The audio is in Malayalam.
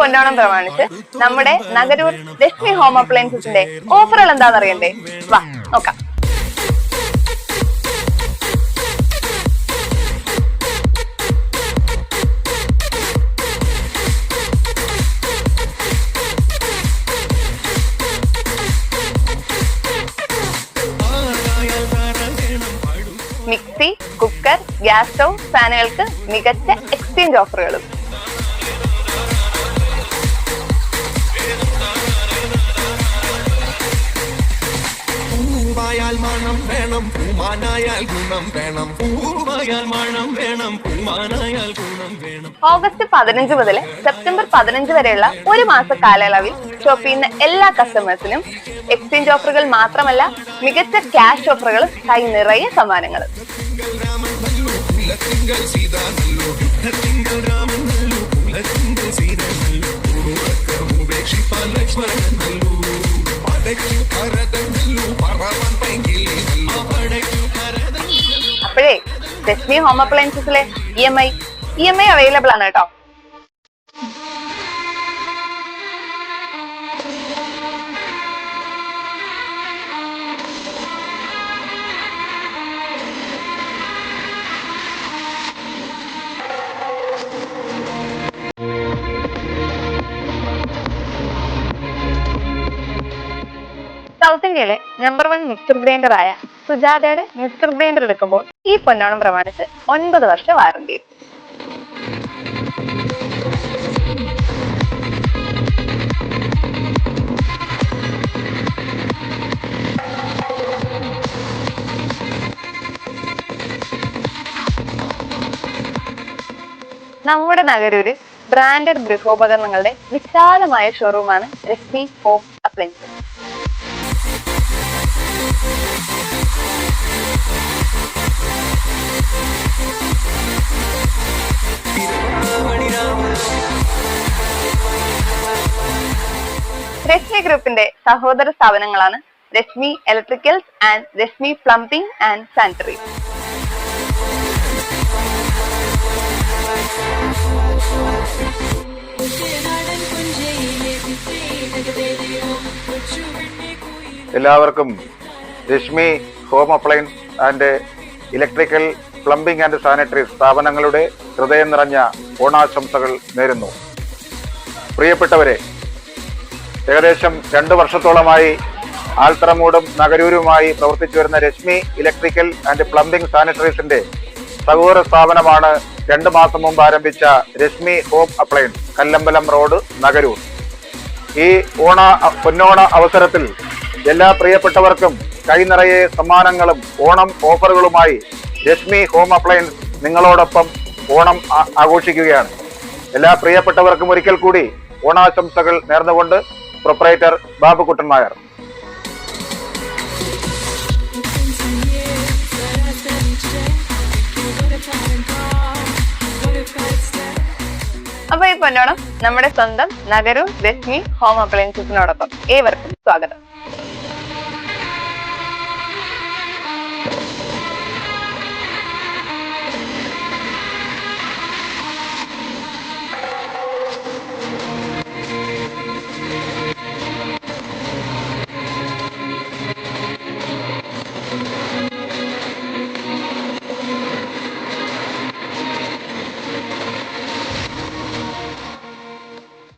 പൊന്നോണം പ്രമാണിച്ച് നമ്മുടെ നഗരൂർ ലക്ഷ്മി ഹോം അപ്ലയൻസസിന്റെ ഓഫറുകൾ എന്താണെന്ന് അറിയണ്ടേ? വാ നോക്കാം. മിക്സി കുക്കർ ഗ്യാസ് സ്റ്റൗ ഫാനുകൾക്ക് മികച്ച എക്സ്ചേഞ്ച് ഓഫറുകളും. മണം വേണം പൂമാനായാൽ ഗുണം വേണം പൂവായാൽ മണം വേണം പൂമാനായാൽ ഗുണം വേണം. ഓഗസ്റ്റ് പതിനഞ്ച് മുതൽ സെപ്റ്റംബർ പതിനഞ്ച് വരെയുള്ള ഒരു മാസ കാലയളവിൽ ഷോപ്പ് ചെയ്യുന്ന എല്ലാ കസ്റ്റമേഴ്സിനും എക്സ്ചേഞ്ച് ഓഫറുകൾ മാത്രമല്ല മികച്ച ക്യാഷ് ഓഫറുകളും കൈ നിറയെ സമ്മാനങ്ങളും. കുലത്തിങ്കൾ സീതാ രാമൻ സീത അപ്പോഴേ home അപ്ലയൻസസിലെ E M I E M I available ആണ് കേട്ടോ. സൗത്ത് ഇന്ത്യയിലെ നമ്പർ വൺ മിക്സർ ഗ്രൈൻഡർ ആയ സുജാതയുടെ മിസ്റ്റർ ഗ്രൈൻഡർ എടുക്കുമ്പോൾ ഈ പൊന്നോണം പ്രമാണിച്ച് ഒൻപത് വർഷം വാറന്റി നമ്മുടെ നഗരൂര് ബ്രാൻഡഡ് ഗൃഹോപകരണങ്ങളുടെ വിശാലമായ ഷോറൂമാണ് രശ്മി ഹോം അപ്ലയൻസസ് രശ്മി ഗ്രൂപ്പിന്റെ സഹോദര സ്ഥാപനങ്ങളാണ് Rashmi electricals and Rashmi plumbing and sanitary എല്ലാവർക്കും Rashmi home appliance and electrical plumbing and sanitary സ്ഥാപനങ്ങളുടെ ഹൃദയം നിറഞ്ഞ ഓണാശംസകൾ നേരുന്നു. പ്രിയപ്പെട്ടവരെ ഏകദേശം രണ്ട് വർഷത്തോളമായി ആൽത്തറമൂടും നഗരൂരുമായി പ്രവർത്തിച്ചു വരുന്ന രശ്മി ഇലക്ട്രിക്കൽ ആൻഡ് പ്ലംബിംഗ് സാനിറ്ററീസിന്റെ സഹോദര സ്ഥാപനമാണ് രണ്ട് മാസം മുമ്പ് ആരംഭിച്ച Rashmi home appliance Kallambalam road Nagaroor. ഈ ഓണ പൊന്നോണ അവസരത്തിൽ എല്ലാ പ്രിയപ്പെട്ടവർക്കും കൈനിറയെ സമ്മാനങ്ങളും ഓണം ഓഫറുകളുമായി രശ്മി ഹോം അപ്ലയൻസ് നിങ്ങളോടൊപ്പം ഓണം ആഘോഷിക്കുകയാണ്. എല്ലാ പ്രിയപ്പെട്ടവർക്കും ഒരിക്കൽ കൂടി ഓണാശംസകൾ നേർന്നുകൊണ്ട് പ്രൊപ്പറേറ്റർ ബാബുക്കുട്ടൻ നായർ. അപ്പൊ ഈ പൊന്നോണം നമ്മുടെ സ്വന്തം നഗരവും രശ്മി ഹോം അപ്ലയൻസസിനോടൊപ്പം ഏവർക്കും സ്വാഗതം.